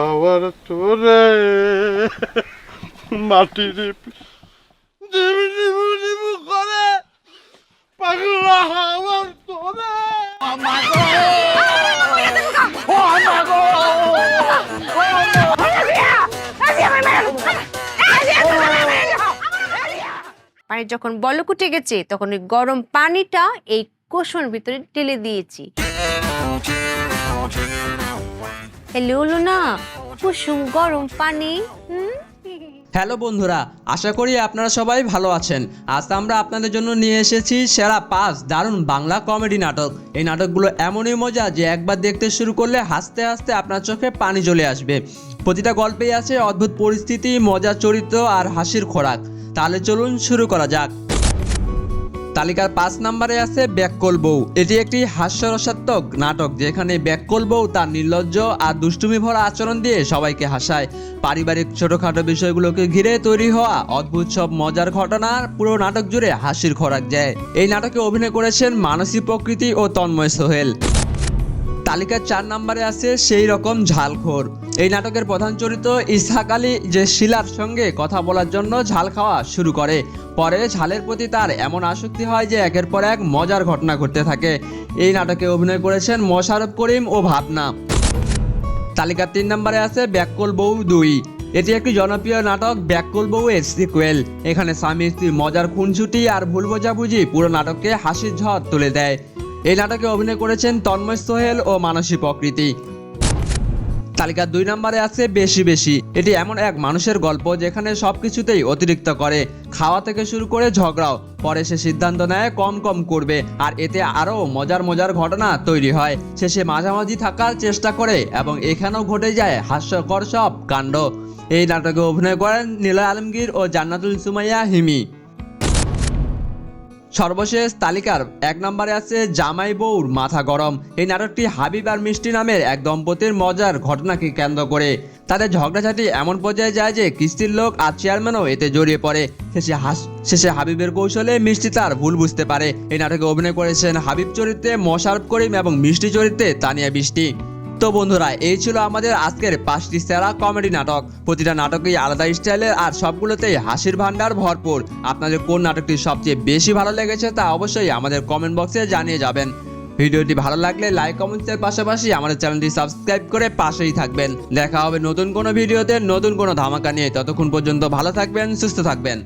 আমার তোরে। করে পাগলা আমার তোরে। পানি যখন বলকুটে গেছে তখন ওই গরম পানিটা এই কোষণ ভিতরে ঢেলে দিয়েছি। হ্যালো না কুসুম গরম পানি? হ্যালো বন্ধুরা, আশা করি আপনারা সবাই ভালো আছেন। আজ আমরা আপনাদের জন্য নিয়ে এসেছি সেরা পাঁচ দারুণ বাংলা কমেডি নাটক। এই নাটকগুলো এমনই মজা যে একবার দেখতে শুরু করলে হাসতে হাসতে আপনার চোখে পানি চলে আসবে। প্রতিটা গল্পেই আছে অদ্ভুত পরিস্থিতি, মজার চরিত্র আর হাসির খোরাক। তাহলে চলুন শুরু করা যাক। তালিকার পাঁচ নম্বরে আছে ব্যাককল বউ। এটি একটি হাস্যরসাত্মক নাটক যেখানে ব্যাককল বউ তার নির্লজ্জ আর দুষ্টুমি ভরা আচরণ দিয়ে সবাইকে হাসায়। পারিবারিক ছোটখাটো বিষয়গুলোকে ঘিরে তৈরি হওয়া অদ্ভুত সব মজার ঘটনার পুরো নাটক জুড়ে হাসির খোরাক দেয় এই নাটকে অভিনয় করেছেন মানসী প্রকৃতি ও তন্ময় সোহেল। তালিকার চার নম্বরে আছে সেই রকম ঝালখোর। এই নাটকের প্রধান চরিত্র ইসহাক আলী, যে শিলার সঙ্গে কথা বলার জন্য ঝাল খাওয়া শুরু করে। পরে ঝালের প্রতি তার এমন আসক্তি হয় যে একের পর এক মজার ঘটনা ঘটতে থাকে। এই নাটকে অভিনয় করেছেন মোশারফ করিম ও ভাবনা। তালিকার তিন নম্বরে আছে ব্যাককল বউ দুই। এটি একটি জনপ্রিয় নাটক ব্যাককল এর সিকুয়েল এখানে স্বামী স্ত্রীর মজার খুনছুটি আর ভুল বোঝাবুঝি পুরো নাটককে হাসির ঝড় তুলে দেয়। এই নাটকে অভিনয় করেছেন তন্ময় সোহেল ও মানসী প্রকৃতি। তালিকার দুই নম্বরে আছে বেশি বেশি। এটি এমন এক মানুষের গল্প যেখানে সব কিছুতেই অতিরিক্ত করে। খাওয়া থেকে শুরু করে ঝগড়াও, পরে সে সিদ্ধান্ত নেয় কম কম করবে, আর এতে আরও মজার মজার ঘটনা তৈরি হয়। শেষে মাঝামাঝি থাকার চেষ্টা করে এবং এখানেও ঘটে যায় হাস্যকর সব কাণ্ড। এই নাটকে অভিনয় করেন নীলা আলমগীর ও জান্নাতুল সুমাইয়া হিমি। সর্বশেষ তালিকার এক নম্বরে আছে জামাই বউর মাথা গরম। এই নাটকটি হাবিব আর মিষ্টি নামের এক দম্পতির মজার ঘটনাকে কেন্দ্র করে। তাদের ঝগড়াঝাটি এমন পর্যায়ে যায় যে কিস্তির লোক আর চেয়ারম্যানও এতে জড়িয়ে পড়ে। শেষে হাস শেষে হাবিবের কৌশলে মিষ্টি তার ভুল বুঝতে পারে। এই নাটকে অভিনয় করেছেন হাবিব চরিত্রে মোশারফ করিম এবং মিষ্টি চরিত্রে তানিয়া বৃষ্টি। তো বন্ধুরা, এই ছিল আমাদের আজকের পাঁচটি সেরা কমেডি নাটক। প্রতিটা নাটকই আলাদা স্টাইলের আর সবগুলোতেই হাসির ভান্ডার ভরপুর। আপনাদের কোন নাটকটি সবচেয়ে বেশি ভালো লেগেছে তা অবশ্যই আমাদের কমেন্ট বক্সে জানিয়ে যাবেন। ভিডিওটি ভালো লাগলে লাইক কমেন্টসের পাশাপাশি আমাদের চ্যানেলটি সাবস্ক্রাইব করে পাশেই থাকবেন। দেখা হবে নতুন কোনো ভিডিওতে নতুন কোনো ধামাকা নিয়ে। ততক্ষণ পর্যন্ত ভালো থাকবেন, সুস্থ থাকবেন।